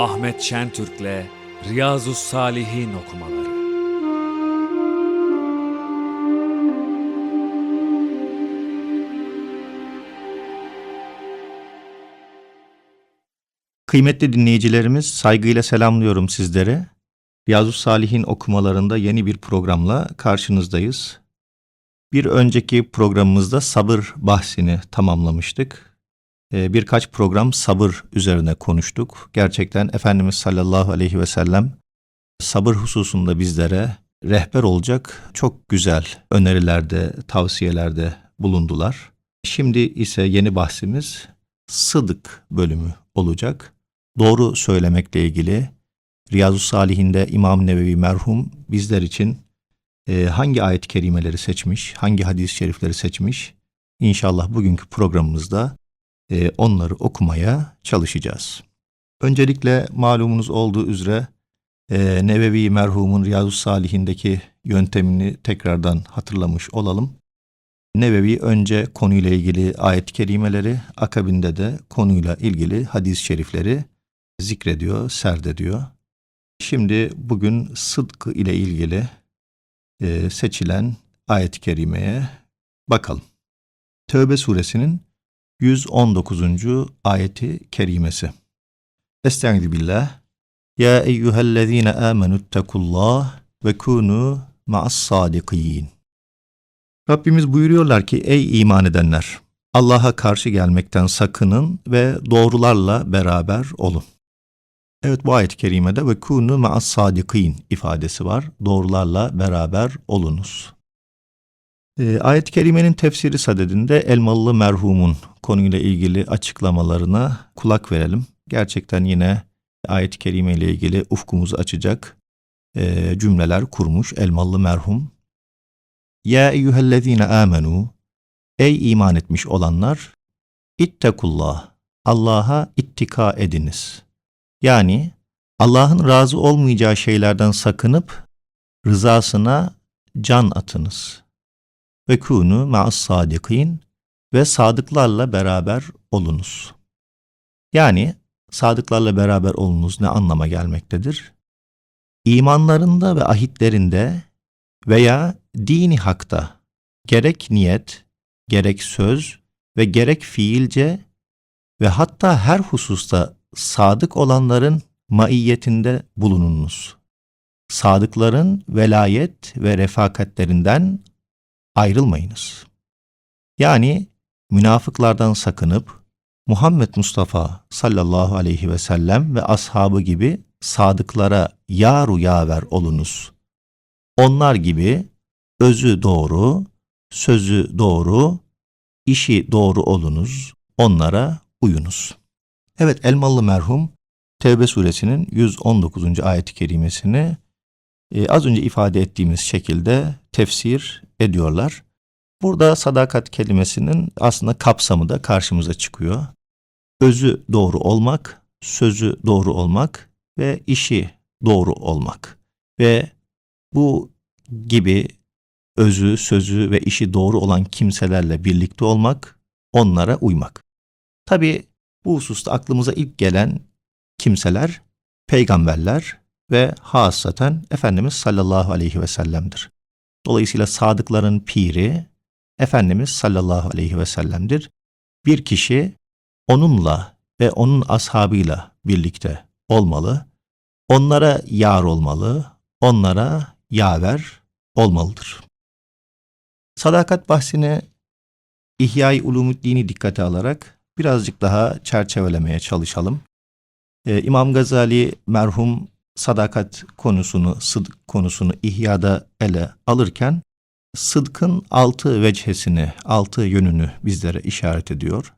Ahmet Şentürk'le Riyazu Salihin okumaları. Kıymetli dinleyicilerimiz, saygıyla selamlıyorum sizlere. Riyazu Salihin okumalarında yeni bir programla karşınızdayız. Bir önceki programımızda sabır bahsini tamamlamıştık. Ee, Birkaç program sabır üzerine konuştuk. Gerçekten Efendimiz sallallahu aleyhi ve sellem sabır hususunda bizlere rehber olacak çok güzel önerilerde, tavsiyelerde bulundular. Şimdi ise yeni bahsimiz sıdık bölümü olacak. Doğru söylemekle ilgili Riyazu Salihinde İmam Nevevi merhum bizler için e, hangi ayet-i kerimeleri seçmiş, hangi hadis-i şerifleri seçmiş? İnşallah bugünkü programımızda e, onları okumaya çalışacağız. Öncelikle malumunuz olduğu üzere e, Nevevi merhumun Riyazu Salihindeki yöntemini tekrardan hatırlamış olalım. Nevevi önce konuyla ilgili ayet-i kerimeleri, akabinde de konuyla ilgili hadis-i şerifleri zikrediyor, serdediyor. Şimdi bugün sıdkı ile ilgili e, seçilen ayet-i kerimeye bakalım. Tövbe suresinin 119. ayeti kerimesi. Estaizu billah. Ya eyyühellezine amenüttekullah ve kunu ma'as sadikin. Rabbimiz buyuruyorlar ki ey iman edenler Allah'a karşı gelmekten sakının ve doğrularla beraber olun. Evet bu ayet-i kerimede ve kunu ma'as sadikin ifadesi var. Doğrularla beraber olunuz. Ee, ayet-i kerimenin tefsiri sadedinde Elmalı merhumun konuyla ilgili açıklamalarına kulak verelim. Gerçekten yine ayet-i kerime ile ilgili ufkumuzu açacak e, cümleler kurmuş Elmalı merhum. Ya eyyühellezine amenu Ey iman etmiş olanlar ittekullah Allah'a ittika ediniz. Yani Allah'ın razı olmayacağı şeylerden sakınıp rızasına can atınız. Ve kunu ma'as sadikin ve sadıklarla beraber olunuz. Yani sadıklarla beraber olunuz ne anlama gelmektedir? İmanlarında ve ahitlerinde veya dini hakta gerek niyet, gerek söz ve gerek fiilce ve hatta her hususta sadık olanların maiyetinde bulununuz. Sadıkların velayet ve refakatlerinden ayrılmayınız. Yani münafıklardan sakınıp Muhammed Mustafa sallallahu aleyhi ve sellem ve ashabı gibi sadıklara yaru yaver olunuz. Onlar gibi özü doğru, sözü doğru, işi doğru olunuz, onlara uyunuz. Evet Elmalı merhum Tevbe suresinin 119. ayet-i kerimesini e, az önce ifade ettiğimiz şekilde tefsir ediyorlar. Burada sadakat kelimesinin aslında kapsamı da karşımıza çıkıyor. Özü doğru olmak, sözü doğru olmak ve işi doğru olmak. Ve bu gibi özü, sözü ve işi doğru olan kimselerle birlikte olmak, onlara uymak. Tabi bu hususta aklımıza ilk gelen kimseler peygamberler ve hasaten Efendimiz sallallahu aleyhi ve sellem'dir. Dolayısıyla sadıkların piri Efendimiz sallallahu aleyhi ve sellem'dir. Bir kişi onunla ve onun ashabıyla birlikte olmalı, onlara yar olmalı, onlara yaver olmalıdır. Sadakat bahsini İhya-i Ulumuddin'i dikkate alarak birazcık daha çerçevelemeye çalışalım. Ee, İmam Gazali merhum sadakat konusunu, sıdk konusunu İhya'da ele alırken sıdkın altı vechesini, altı yönünü bizlere işaret ediyor.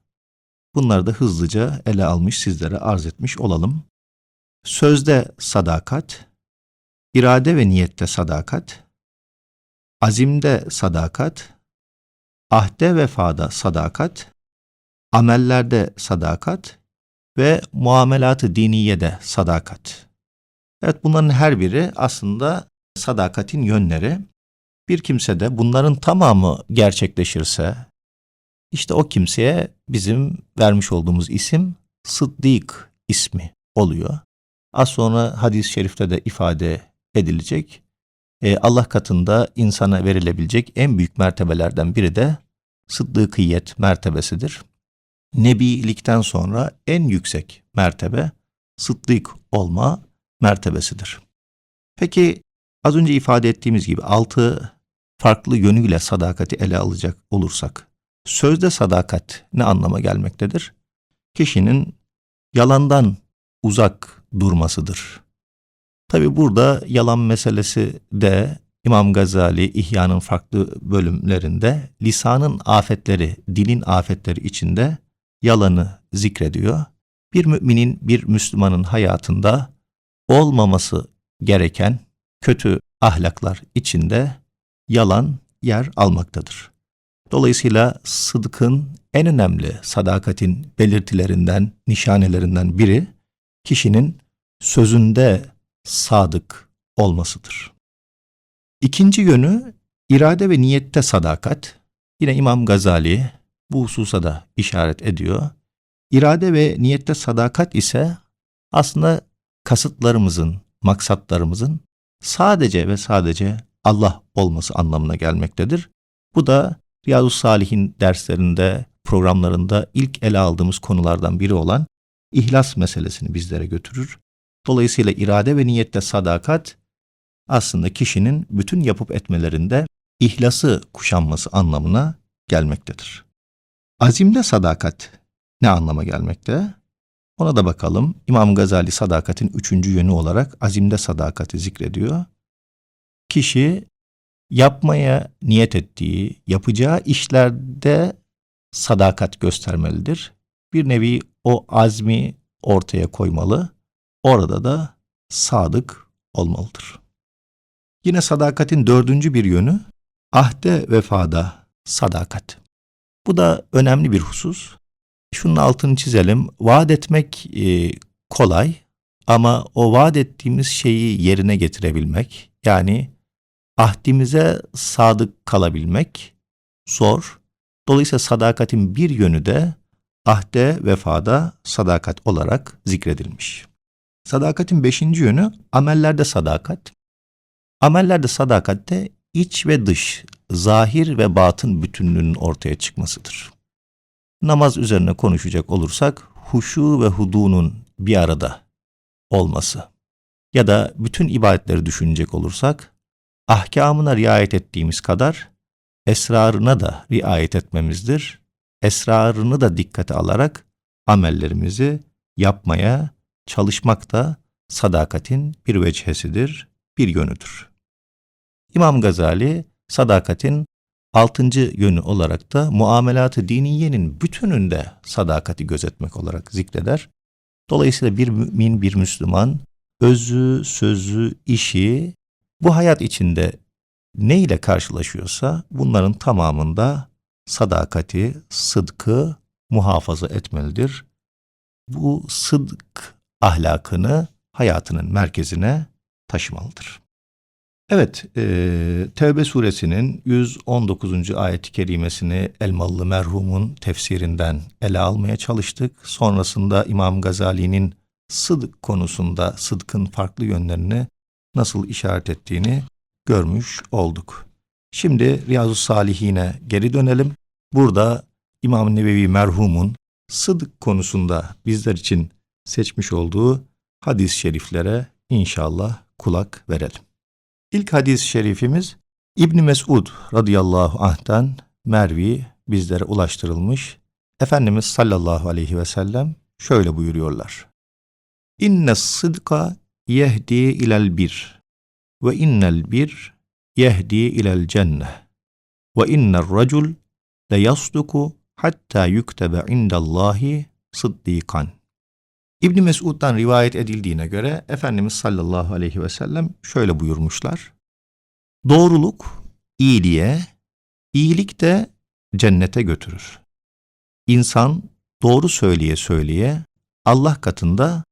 Bunları da hızlıca ele almış, sizlere arz etmiş olalım. Sözde sadakat, irade ve niyette sadakat, azimde sadakat, ahde vefada sadakat, amellerde sadakat ve muamelatı diniyede sadakat. Evet bunların her biri aslında sadakatin yönleri. Bir kimse de bunların tamamı gerçekleşirse işte o kimseye bizim vermiş olduğumuz isim Sıddık ismi oluyor. Az sonra hadis-i şerifte de ifade edilecek. E, Allah katında insana verilebilecek en büyük mertebelerden biri de sıddıkiyet mertebesidir. Nebilikten sonra en yüksek mertebe sıddık olma mertebesidir. Peki az önce ifade ettiğimiz gibi altı farklı yönüyle sadakati ele alacak olursak, sözde sadakat ne anlama gelmektedir? Kişinin yalandan uzak durmasıdır. Tabi burada yalan meselesi de İmam Gazali İhya'nın farklı bölümlerinde lisanın afetleri, dilin afetleri içinde yalanı zikrediyor. Bir müminin, bir Müslümanın hayatında olmaması gereken kötü ahlaklar içinde yalan yer almaktadır. Dolayısıyla sıdkın en önemli sadakatin belirtilerinden, nişanelerinden biri kişinin sözünde sadık olmasıdır. İkinci yönü irade ve niyette sadakat. Yine İmam Gazali bu hususa da işaret ediyor. İrade ve niyette sadakat ise aslında kasıtlarımızın, maksatlarımızın sadece ve sadece Allah olması anlamına gelmektedir. Bu da Riyazu Salihin derslerinde, programlarında ilk ele aldığımız konulardan biri olan ihlas meselesini bizlere götürür. Dolayısıyla irade ve niyette sadakat aslında kişinin bütün yapıp etmelerinde ihlası kuşanması anlamına gelmektedir. Azimde sadakat ne anlama gelmekte? Ona da bakalım. İmam Gazali sadakatin üçüncü yönü olarak azimde sadakati zikrediyor. Kişi yapmaya niyet ettiği, yapacağı işlerde sadakat göstermelidir. Bir nevi o azmi ortaya koymalı. Orada da sadık olmalıdır. Yine sadakatin dördüncü bir yönü ahde vefada sadakat. Bu da önemli bir husus. Şunun altını çizelim. Vaat etmek e, kolay ama o vaat ettiğimiz şeyi yerine getirebilmek yani ahdimize sadık kalabilmek zor. Dolayısıyla sadakatin bir yönü de ahde vefada sadakat olarak zikredilmiş. Sadakatin beşinci yönü amellerde sadakat. Amellerde sadakatte iç ve dış, zahir ve batın bütünlüğünün ortaya çıkmasıdır. Namaz üzerine konuşacak olursak huşu ve hudunun bir arada olması ya da bütün ibadetleri düşünecek olursak ahkamına riayet ettiğimiz kadar esrarına da riayet etmemizdir. Esrarını da dikkate alarak amellerimizi yapmaya çalışmak da sadakatin bir veçhesidir, bir yönüdür. İmam Gazali sadakatin altıncı yönü olarak da muamelat-ı diniyenin bütününde sadakati gözetmek olarak zikreder. Dolayısıyla bir mümin, bir Müslüman özü, sözü, işi bu hayat içinde ne ile karşılaşıyorsa bunların tamamında sadakati, sıdkı muhafaza etmelidir. Bu sıdk ahlakını hayatının merkezine taşımalıdır. Evet, e, Tevbe suresinin 119. ayet-i kerimesini Elmalı merhumun tefsirinden ele almaya çalıştık. Sonrasında İmam Gazali'nin sıdk konusunda sıdkın farklı yönlerini nasıl işaret ettiğini görmüş olduk. Şimdi Riyazu Salihine geri dönelim. Burada İmam Nevevi merhumun sıdk konusunda bizler için seçmiş olduğu hadis-i şeriflere inşallah kulak verelim. İlk hadis-i şerifimiz İbn Mesud radıyallahu anh'tan Mervi bizlere ulaştırılmış. Efendimiz sallallahu aleyhi ve sellem şöyle buyuruyorlar. İnne sıdka yehdi ilel bir ve innel bir yehdi ilel cenne ve innel racul le yasduku hatta yüktebe indallahi sıddikan. İbn Mesud'dan rivayet edildiğine göre Efendimiz sallallahu aleyhi ve sellem şöyle buyurmuşlar. Doğruluk iyiliğe, iyilik de cennete götürür. İnsan doğru söyleye söyleye Allah katında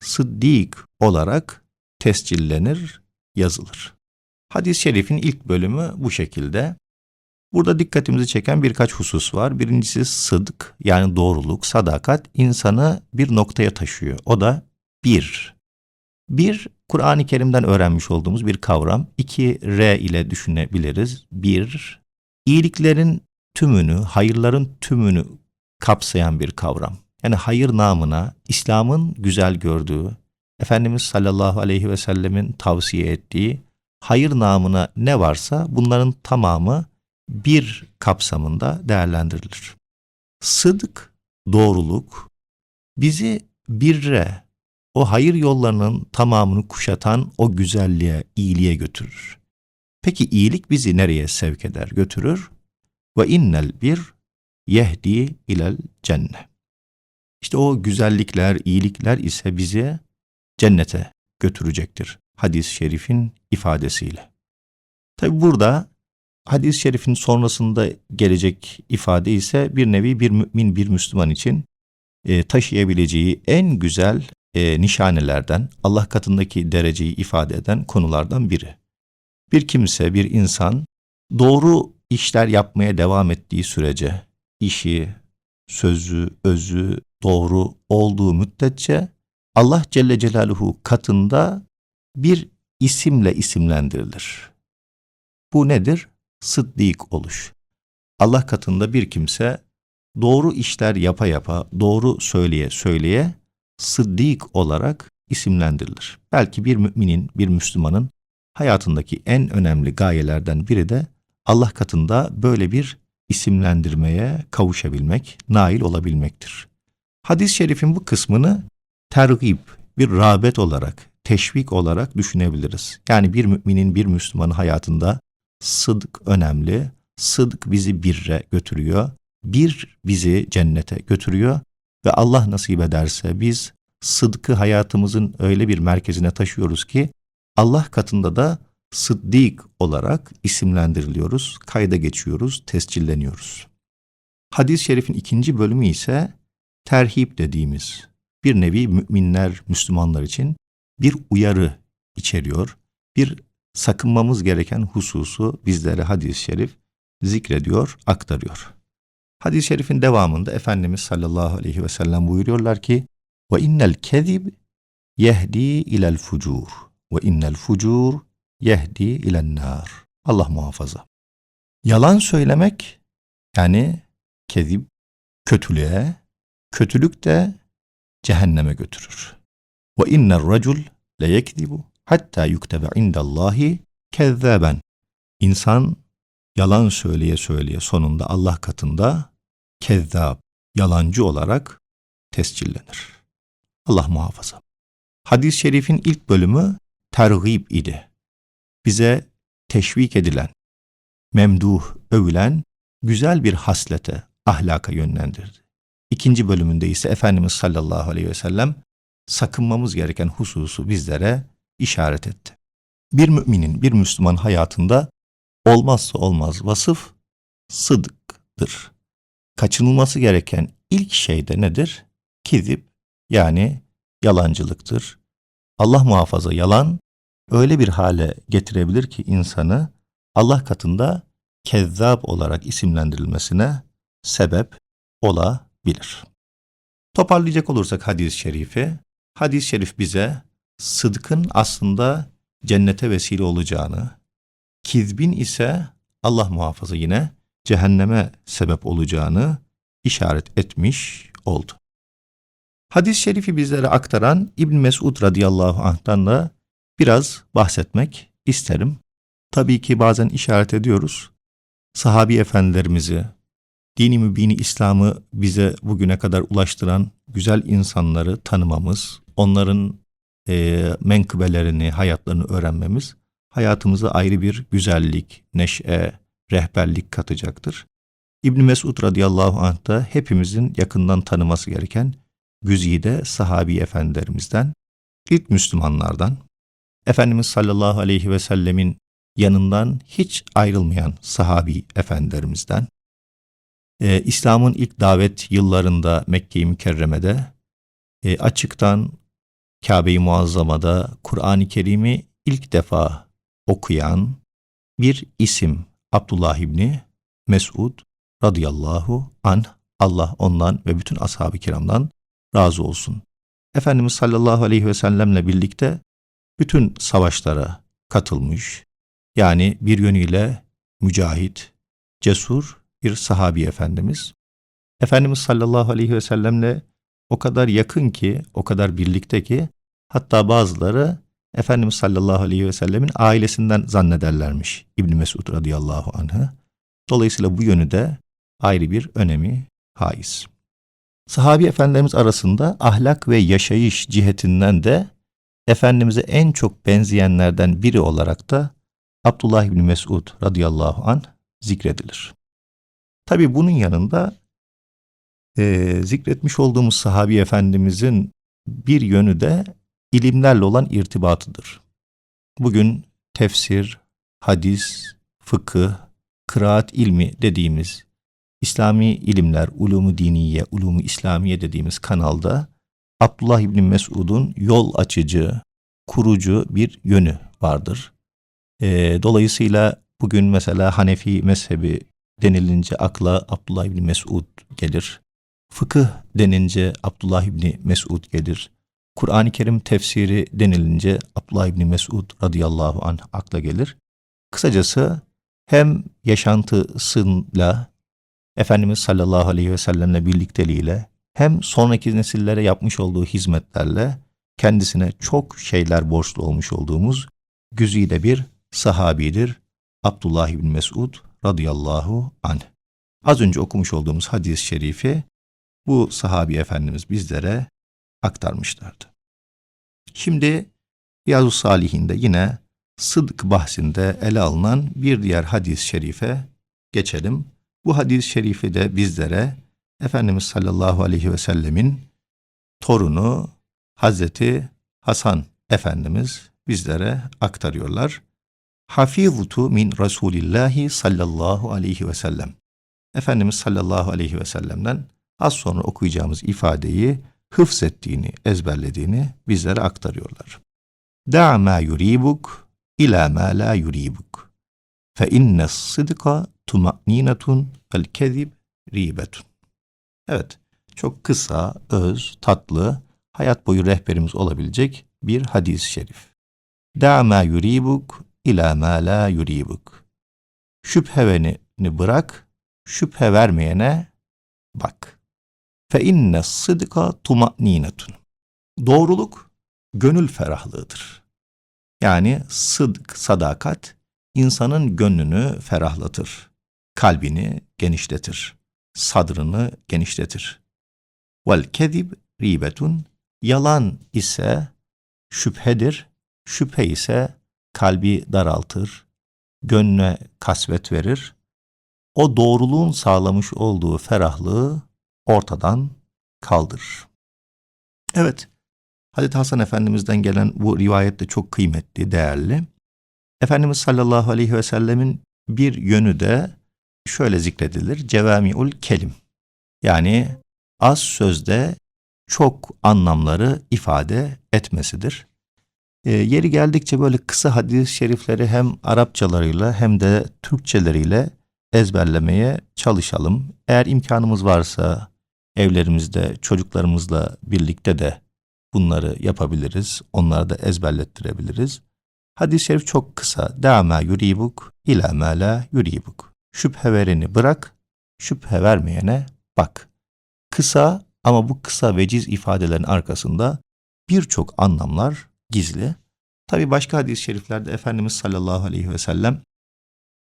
sıddik olarak tescillenir, yazılır. Hadis-i şerifin ilk bölümü bu şekilde. Burada dikkatimizi çeken birkaç husus var. Birincisi sıdk yani doğruluk, sadakat insanı bir noktaya taşıyor. O da bir. Bir, Kur'an-ı Kerim'den öğrenmiş olduğumuz bir kavram. İki, R ile düşünebiliriz. Bir, iyiliklerin tümünü, hayırların tümünü kapsayan bir kavram. Yani hayır namına İslam'ın güzel gördüğü, Efendimiz sallallahu aleyhi ve sellemin tavsiye ettiği hayır namına ne varsa bunların tamamı bir kapsamında değerlendirilir. Sıdk, doğruluk bizi birre, o hayır yollarının tamamını kuşatan o güzelliğe, iyiliğe götürür. Peki iyilik bizi nereye sevk eder, götürür? Ve innel bir yehdi ilel cennet. İşte o güzellikler, iyilikler ise bizi cennete götürecektir. Hadis-i şerifin ifadesiyle. Tabi burada hadis-i şerifin sonrasında gelecek ifade ise bir nevi bir mümin, bir Müslüman için e, taşıyabileceği en güzel e, nişanelerden, Allah katındaki dereceyi ifade eden konulardan biri. Bir kimse, bir insan doğru işler yapmaya devam ettiği sürece işi, sözü, özü doğru olduğu müddetçe Allah Celle Celaluhu katında bir isimle isimlendirilir. Bu nedir? Sıddık oluş. Allah katında bir kimse doğru işler yapa yapa, doğru söyleye söyleye sıddık olarak isimlendirilir. Belki bir müminin, bir Müslümanın hayatındaki en önemli gayelerden biri de Allah katında böyle bir isimlendirmeye kavuşabilmek, nail olabilmektir. Hadis-i şerifin bu kısmını tergib, bir rağbet olarak, teşvik olarak düşünebiliriz. Yani bir müminin, bir Müslümanın hayatında sıdk önemli. Sıdk bizi birre götürüyor. Bir bizi cennete götürüyor. Ve Allah nasip ederse biz sıdkı hayatımızın öyle bir merkezine taşıyoruz ki Allah katında da sıddik olarak isimlendiriliyoruz, kayda geçiyoruz, tescilleniyoruz. Hadis-i şerifin ikinci bölümü ise terhip dediğimiz bir nevi müminler, Müslümanlar için bir uyarı içeriyor. Bir sakınmamız gereken hususu bizlere hadis-i şerif zikrediyor, aktarıyor. Hadis-i şerifin devamında Efendimiz sallallahu aleyhi ve sellem buyuruyorlar ki ve innel kezib yehdi ilel fucur ve innel fucur yehdi ilen nar. Allah muhafaza. Yalan söylemek yani kezib kötülüğe, kötülük de cehenneme götürür. Ve inner racul le hatta yuktebe indallahi kezzaben. İnsan yalan söyleye söyleye sonunda Allah katında kezzab, yalancı olarak tescillenir. Allah muhafaza. Hadis-i şerifin ilk bölümü tergib idi. Bize teşvik edilen, memduh, övülen güzel bir haslete, ahlaka yönlendirdi. İkinci bölümünde ise Efendimiz sallallahu aleyhi ve sellem sakınmamız gereken hususu bizlere işaret etti. Bir müminin, bir Müslüman hayatında olmazsa olmaz vasıf sıdıktır. Kaçınılması gereken ilk şey de nedir? Kizip yani yalancılıktır. Allah muhafaza yalan öyle bir hale getirebilir ki insanı Allah katında kezzab olarak isimlendirilmesine sebep olabilir. Toparlayacak olursak hadis-i şerifi, hadis-i şerif bize sıdkın aslında cennete vesile olacağını, kizbin ise Allah muhafaza yine cehenneme sebep olacağını işaret etmiş oldu. Hadis-i şerifi bizlere aktaran İbn Mesud radıyallahu anh'tan da biraz bahsetmek isterim. Tabii ki bazen işaret ediyoruz. Sahabi efendilerimizi, dini mübini İslam'ı bize bugüne kadar ulaştıran güzel insanları tanımamız, onların e, menkıbelerini, hayatlarını öğrenmemiz hayatımıza ayrı bir güzellik, neşe, rehberlik katacaktır. İbn Mesud radıyallahu anh da hepimizin yakından tanıması gereken güzide sahabi efendilerimizden, ilk Müslümanlardan, Efendimiz sallallahu aleyhi ve sellemin yanından hiç ayrılmayan sahabi efendilerimizden, e, İslam'ın ilk davet yıllarında Mekke-i Mükerreme'de e, açıktan Kabe-i Muazzama'da Kur'an-ı Kerim'i ilk defa okuyan bir isim Abdullah İbni Mesud radıyallahu anh Allah ondan ve bütün ashab-ı kiramdan razı olsun. Efendimiz sallallahu aleyhi ve sellemle birlikte bütün savaşlara katılmış. Yani bir yönüyle mücahit, cesur bir sahabi efendimiz. Efendimiz sallallahu aleyhi ve sellemle o kadar yakın ki, o kadar birlikte ki hatta bazıları Efendimiz sallallahu aleyhi ve sellemin ailesinden zannederlermiş İbn Mesud radıyallahu anh'ı. Dolayısıyla bu yönü de ayrı bir önemi haiz. Sahabi efendilerimiz arasında ahlak ve yaşayış cihetinden de Efendimiz'e en çok benzeyenlerden biri olarak da Abdullah İbni Mesud radıyallahu an zikredilir. Tabi bunun yanında e, zikretmiş olduğumuz sahabi efendimizin bir yönü de ilimlerle olan irtibatıdır. Bugün tefsir, hadis, fıkıh, kıraat ilmi dediğimiz İslami ilimler, ulumu diniye, ulumu İslamiye dediğimiz kanalda Abdullah İbni Mesud'un yol açıcı, kurucu bir yönü vardır. Ee, dolayısıyla bugün mesela Hanefi mezhebi denilince akla Abdullah İbni Mesud gelir. Fıkıh denince Abdullah İbni Mesud gelir. Kur'an-ı Kerim tefsiri denilince Abdullah İbni Mesud radıyallahu anh akla gelir. Kısacası hem yaşantısıyla Efendimiz sallallahu aleyhi ve sellemle birlikteliğiyle hem sonraki nesillere yapmış olduğu hizmetlerle kendisine çok şeyler borçlu olmuş olduğumuz güzide bir sahabidir. Abdullah İbni Mesud radıyallahu anh. Az önce okumuş olduğumuz hadis-i şerifi bu sahabi efendimiz bizlere aktarmışlardı. Şimdi Riyazu Salihinde yine sıdk bahsinde ele alınan bir diğer hadis-i şerife geçelim. Bu hadis-i şerifi de bizlere Efendimiz sallallahu aleyhi ve sellemin torunu Hazreti Hasan Efendimiz bizlere aktarıyorlar. Hafizutu min Resulillahi sallallahu aleyhi ve sellem. Efendimiz sallallahu aleyhi ve sellem'den az sonra okuyacağımız ifadeyi hıfz ettiğini, ezberlediğini bizlere aktarıyorlar. Da ma yuribuk ila ma la yuribuk. Fe inne sıdka tuma'ninetun vel kezib ribetun. Evet, çok kısa, öz, tatlı, hayat boyu rehberimiz olabilecek bir hadis-i şerif. Da ma yuribuk ila ma la yuribuk. Şüpheveni bırak, şüphe vermeyene bak. Fe inne sıdka tuma'ninetun. Doğruluk gönül ferahlığıdır. Yani sıdk, sadakat insanın gönlünü ferahlatır. Kalbini genişletir. Sadrını genişletir. Vel kezib ribetun. Yalan ise şüphedir. Şüphe ise kalbi daraltır. Gönlüne kasvet verir. O doğruluğun sağlamış olduğu ferahlığı ortadan kaldırır. Evet, Hazreti Hasan Efendimiz'den gelen bu rivayet de çok kıymetli, değerli. Efendimiz sallallahu aleyhi ve sellemin bir yönü de şöyle zikredilir. Cevamiul kelim. Yani az sözde çok anlamları ifade etmesidir. E, yeri geldikçe böyle kısa hadis-i şerifleri hem Arapçalarıyla hem de Türkçeleriyle ezberlemeye çalışalım. Eğer imkanımız varsa evlerimizde çocuklarımızla birlikte de bunları yapabiliriz. Onları da ezberlettirebiliriz. Hadis-i şerif çok kısa. Dâmâ yuribuk ilâ mâ yuribuk. Şüphe vereni bırak, şüphe vermeyene bak. Kısa ama bu kısa veciz ifadelerin arkasında birçok anlamlar gizli. Tabi başka hadis-i şeriflerde Efendimiz sallallahu aleyhi ve sellem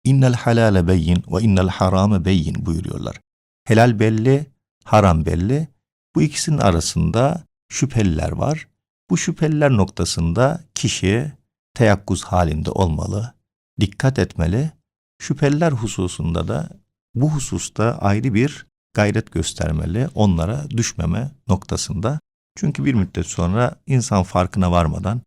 innel halale beyin ve innel harame beyin buyuruyorlar. Helal belli, haram belli. Bu ikisinin arasında şüpheliler var. Bu şüpheliler noktasında kişi teyakkuz halinde olmalı, dikkat etmeli. Şüpheliler hususunda da bu hususta ayrı bir gayret göstermeli, onlara düşmeme noktasında. Çünkü bir müddet sonra insan farkına varmadan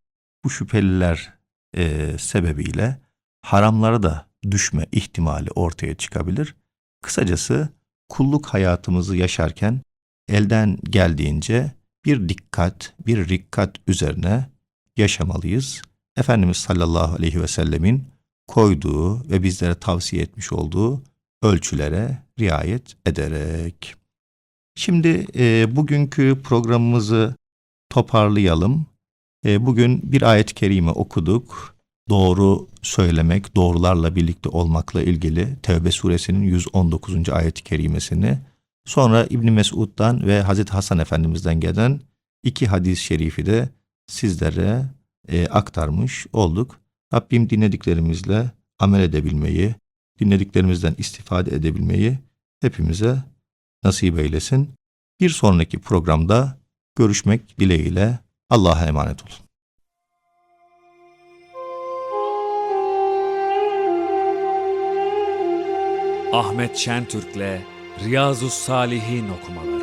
bu şüpheliler e, sebebiyle haramlara da düşme ihtimali ortaya çıkabilir. Kısacası kulluk hayatımızı yaşarken elden geldiğince bir dikkat, bir rikkat üzerine yaşamalıyız. Efendimiz sallallahu aleyhi ve sellemin koyduğu ve bizlere tavsiye etmiş olduğu ölçülere riayet ederek. Şimdi e, bugünkü programımızı toparlayalım. E, bugün bir ayet-i kerime okuduk. Doğru söylemek, doğrularla birlikte olmakla ilgili Tevbe suresinin 119. ayet-i kerimesini, sonra İbn Mesud'dan ve Hazreti Hasan Efendimiz'den gelen iki hadis-i şerifi de sizlere e, aktarmış olduk. Rabbim dinlediklerimizle amel edebilmeyi, dinlediklerimizden istifade edebilmeyi hepimize nasip eylesin. Bir sonraki programda görüşmek dileğiyle Allah'a emanet olun. Ahmet Şentürk'le Riyazu Salihin okumaları.